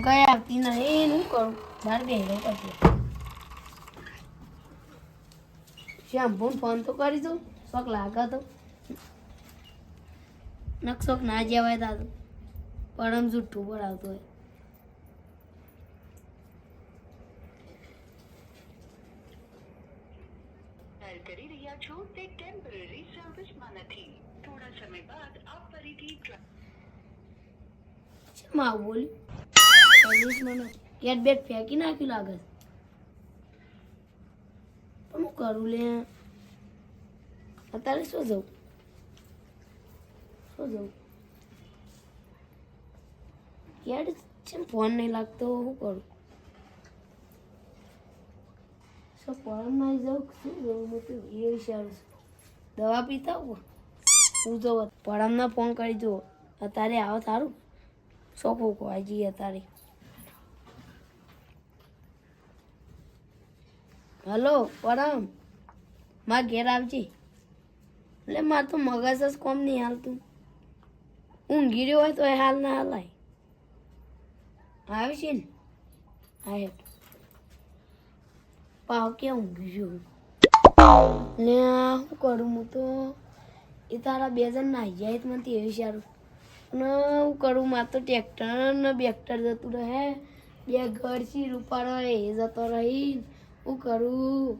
ઊંઘાઈ આવતી નહીં શું કરું? બહાર બેહરો પછી શ્યામ ફોન તો કરી દઉં શોખ લાગે તો. નકશોક ના જવાય તાતું પરમ જુઠ્ઠું પડાવતો હોય. કરી રહ્યા છો તે ટેમ્પરરી સર્વિસમાં નથી. થોડા સમય બાદ આપ ફરીથી આવું બોલ્યું? સર્વિસમાં નથી. કેટ બેટ ફેંકી નાખ્યું લાગે. પણ હું કરું લે? અત્યારે શું જવું? શું જવું? કેટ છે ફોન નહીં લાગતો શું કરું? શું ફોનમાં જાઉં જવું? શું જવું? હું તો એ વિચારું છું. દવા પીતા હું હું જવું પડમના ફોન કરી જુઓ. અત્યારે આવો સારું સોફો કોઈ જઈએ અત્યારે. હલો પરમ માર ઘેર આવજે. એટલે મારે તો મગજ જ કોમ નહીં હાલતું. ઊંઘી રહ્યો હોય તો એ હાલ ના હાલાય. આવશે ને. હા પાવ ક્યાં ઊંઘી ગયો? ને શું કરું હું તો? એ તારા બે જણ નાહી જાય મને તો સારું. અને હું કરું માર તો ટ્રેક્ટર ને બેક્ટર જતું રહે. બે ઘર રૂપાળો એ જતો રહી હું કરું?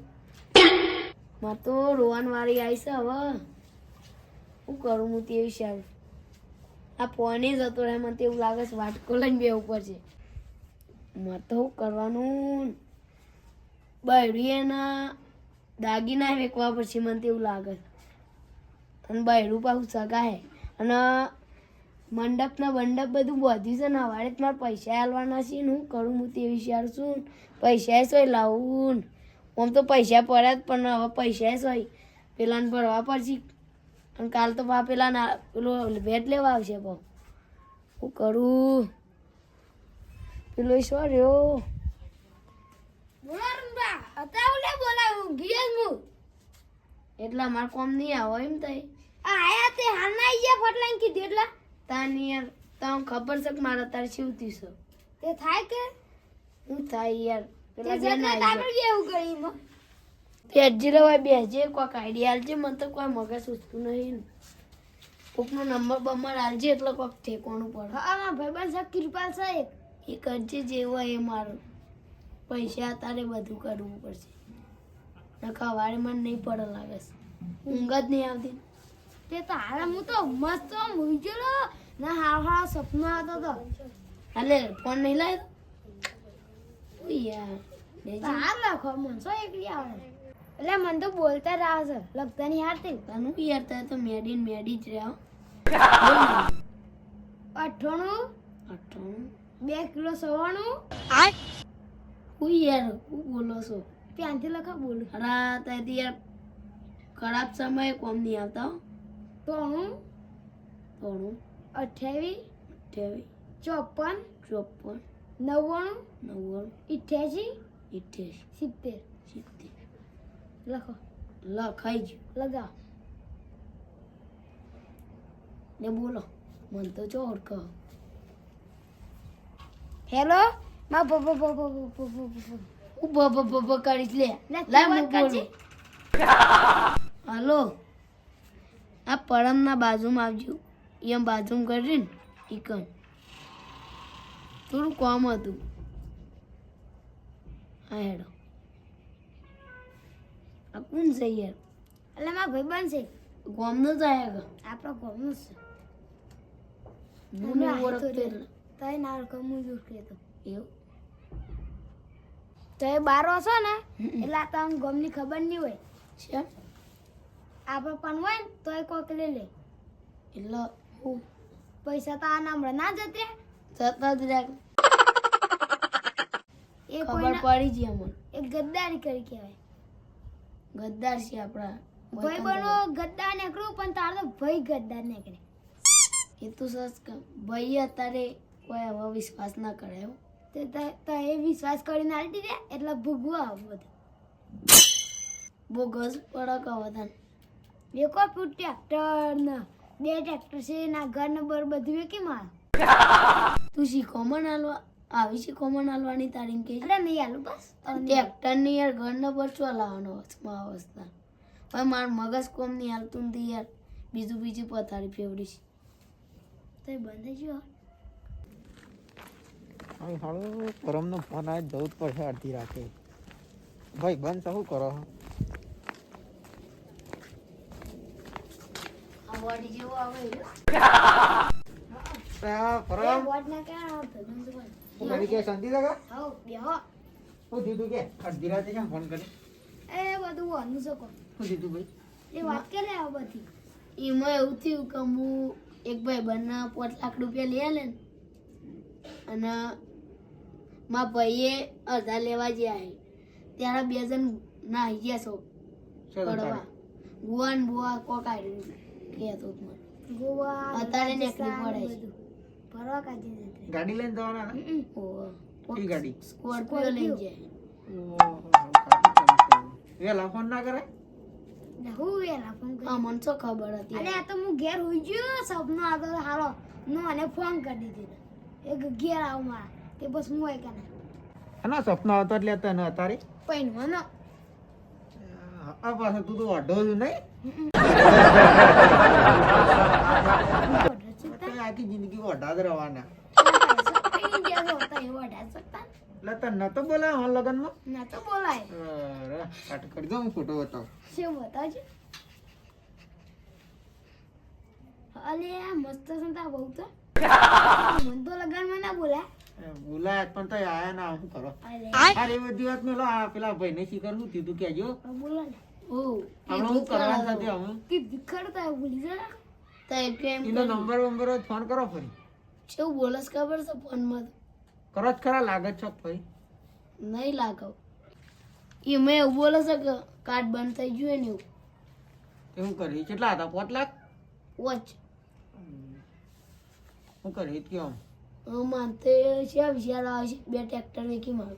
મારે તો રોવાન વાળી આવી છે હવે. હું કરું હું તે સારું આ ફોને જતો રહે મને એવું લાગે છે વાટકો લઈને બે ઉપર છે. મારે તો શું કરવાનું? બૈરી એના દાગીના વેકવા પછી મને એવું લાગે છે. અને બહેરું પાછું સગાય. અને મંડપના મંડપ બધું બધું છે ને હવારે જ મારે પૈસા આલવાના છે ને હું કરું હું તે વિચારું છું પૈસા સોય લાવું આમ તો પૈસા પડ્યા જ પણ હવે પૈસા સોય પેલાને ભરવા પડશે. અને કાલ તો બા પેલા ના પેલો ભેટ લેવા આવશે બહુ હું કરું. પેલો ઈશ્વર રહ્યો? એટલા મારે કોમ નહીં આવો એમ થાય તાની યાર તમને ખબર છે કે મારે તાર શિવતી છે? હું થાય યાર પેલા બેન આવી જાય. બેસજી રવાય બેસજે કોઈક આઈડિયા આલજે મને તો કોઈ મગજ સૂચતું નહીં ને. કોકનો નંબર બમ્બર આલજે એટલે કોઈક ઠેકવાનું પડે. એ કરજે જે હોય એ મારું. પૈસા તારે બધું કરવું પડશે. નખા વારે મને નહીં પડે લાગે છે. ઊંઘ જ નહીં આવતી. તે તો તારા હું તો મસ્ત મૂવી ગયેલો ના હાવ હાવ સપનો આવતો તો. હાલે ફોન નહીં લાવ્યો? યાર લખો મન સો એકલી આવે એટલે મને તો બોલતા રાહ છે લગતા નહીં હારતી. તનું? યાર તારે તો મેડી ને મેડી જ રહ્યો અઠાણું અઠાણું બે કિલો સવાણું. હું યાર હું બોલો છો? ત્યાંથી લખા બોલું? અરા ત્યાંથી યાર. ખરાબ સમયે કોમ નહીં આવતા પોણું થોડું અઠ્યાવીસ અઠ્યાવીસ ચોપન ચોપન નવ્વાણું નવ્વાણું ઇઠ્યાસી ઇઠ્યાસી સિત્તેર સિત્તેર લખો લખાઈ જ લગા ને બોલો મને તો જો ઓળખો હેલો માં બ બ બ બ બ બ બ બ હું બ બ બ કરીશ લે લે. બોલું હાલો આ પરમના બાજુમાં આવજો. એમ બાજુમાં કરીને ઈકન. થોડું કોમ હતું. હા હેડો. આ કોણ છે યાર? એટલે મારા ભાઈબંધ છે. ગોમનો જ આવ્યા આપણો ગમનું છે. તો ઓળખતો તય ના કમું જ તો. એવું? તય બારો છો ને એટલે આ તમને ગોમની ખબર નહીં હોય. છે? આપણે પણ હોય ને તોય કોક લઈ લે. એટલે હું પૈસા તો આ નામ ના જતે. જતા જ રાખ એ ખબર પડી છે અમને. એ ગદ્દારી કરી કહેવાય. ગદ્દાર છે આપણા ભાઈ બનો ગદ્દાર નીકળ્યું પણ તાર તો ભાઈ ગદ્દાર નીકળે. એ તો સસ ભાઈ અત્યારે કોઈ હવે વિશ્વાસ ના કરે એવું તે તો એ વિશ્વાસ કરીને આલી દે એટલે ભૂગવા આવું બધું. બહુ ગસ પડે વધારે વેકો ફૂટ ટ્રેક્ટર બે ટ્રેક્ટર છે ના ઘર નંબર બર બધું વેકી માર તું શીખો મને હાલવા આવી છે કોમન હાલવાની તારીમ કે અરે નહીં હાલું બસ. ટ્રેક્ટરની યાર ઘર નંબર ચો લાવવાનો અવસ્થા હવે મારું મગજ કોમ નહીં હાલતું નથી યાર. બીજું બીજું પથારી ફેવડી છે તો બંધ થઈ ગયો હાલો પરમનો ફોન આવે જવું જ પડશે અડધી રાતે. ભાઈ બંધ શું કરો? બોડી જેવો આવે આ પરમ વોટ ના બોલ. શું કરી કે શાંતિ લગા હાઉ બેહો. શું દીધું કે અડધી રાતે કેમ ફોન કરી એ બધું વાનું શકો શું દીધું ભાઈ. એ વાત કરે આ બધી. એમાં એવું થયું કે હું એક ભાઈ બંને પાંચ લાખ રૂપિયા લઈ આલે અને મા ભાઈએ અડધા લેવા ગયા ત્યારે બે જણ નાહી ગયા છો શું કડવા ગુવા ને બુવા કોક આવ્યું કહેતો હતો ગોવા અત્યારે નીકળી પડે ફરવા કાઢી જતી. ગાડી લઈને જવાના ઓહો. કઈ ગાડી? સ્કોર્પિયો લઈને જાય. ઓહો, ગાડી ચાલુ છે. વેલા ફોન ના કરે? આ મને ખબર હતી? અને આ તો હું ઘેર હોઈ ગયો સપનો આગળ હારો નો અને ફોન કરી દીધી એક ઘેર આવ મારા. તે બસ હું એક ને એના સપનો હતો એટલે તને અતારે પૈણવાનો આ પાસે તું તો વાઢો જ નહીં? તો આખી જિંદગી વાઢા જ રહેવાના. એટલે તને નતો બોલાય હા લગનમાં? ના તો બોલાય. અરે, કાટ કરી દો હું ફોટો બતાવ. શું બતાવજો? અલે આ મસ્ત સંતા બહુ તો. મન તો લગનમાં ના બોલાય. બોલાય પણ તો આયા ના શું કરો? અરે એ બધી વાત મેલો આ પેલા ભાઈ ને શીખર શું થયું તું કેજો બોલા ને. કરવા શું કરવાનું કે ભિખડતા ભૂલી જાય તો કેમ ઇનો નંબર વંબર હોય ફોન કરો ફરી. શું બોલસ ખબર છે ફોનમાં કરો જ ખરા લાગે છો ભાઈ નહીં લાગો. એ મેં એવું બોલે છે કે કાર્ડ બંધ થઈ ગયું ને એવું. એવું કરી. કેટલા હતા? પાંચ લાખ? વોચ શું કરી? કેમ માનતે છે વિચાર આવે છે બે ટ્રેક્ટર વેકી મારે.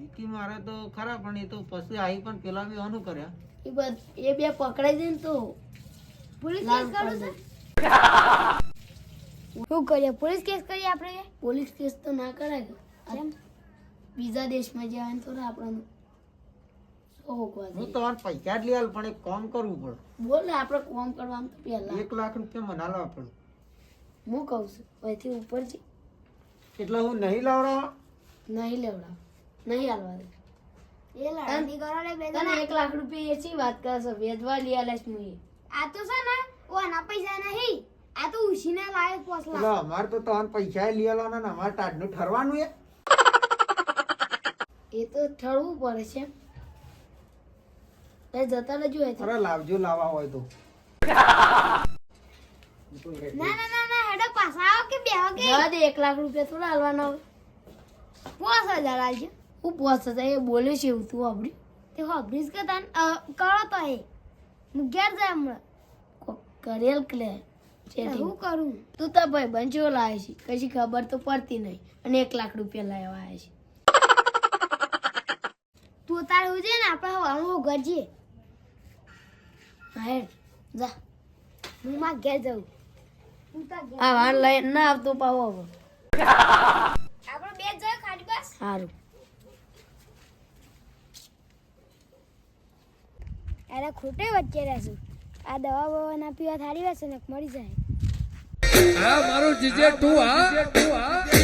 વેકી મારે તો ખરા પણ એ તો પછી આવી પણ પેલા બી ઓનું કર્યા. એ બસ એ બે પકડાઈ ને તો પોલીસ કેસ કરું છે? શું કરીએ? પોલીસ કેસ કરીએ આપણે? પોલીસ કેસ તો ના કરાય. બીજા દેશમાં જાય ને થોડા આપણને હું તો પૈસા જ લે પણ એક કામ કરવું પડે. બોલે આપણે કોમ કરવા તો પહેલા. એક લાખ રૂપિયા મને આલવા પડે. હું કહું છું અહીંથી ઉપર છે એટલે હું નહીં લાવડા નહીં લેવડાવ નહીં હાલવા દે એ લડાઈ કરો લે બે તને. એક લાખ રૂપિયા એસી વાત કરશો વેચવા લઈ આલે છું એ આ તો છે ને ઓના પૈસા નહીં આ તો ઉછીને લાયક પોસલા પોસલા અમારે તો તન પૈસા લઈ આલવાના ને અમારે ટાઢનું ઠરવાનું એ એ તો ઠરવું પડે છે. એ જતા રહેજો. અરે લાવજો લાવવા હોય તો ના ના ના ના હેડો પાછા આવો કે એક લાખ રૂપિયા થોડા હાલવાના હોય. પોસ હજાર આલજો. હું પાંચ હજાર એ બોલે છે એવું તું આપડી તે હોબ્રિસ કે તન કરો તો એ. હું ઘેર જાય હમણાં. કરેલ ક્લે હું કરું? તું તો ભાઈ બંચો લાવે છે. કશી ખબર તો પડતી નહીં. અને એક લાખ રૂપિયા લાવવા આવે છે. તું તાર હું છે ને આપણે હવાનું જઈએ. હા જા. હું માં ઘેર જાઉં. આ વાર લઈ ના આવતો પાવો હવે. આપણે બે જ ખાલી બસ. સારું અરે ખોટે વચ્ચે રહેશું. આ દવા બવા ના પીવા થાળી રહેશે ને મળી જાય. હા મારો જીજે તું હા તું હા.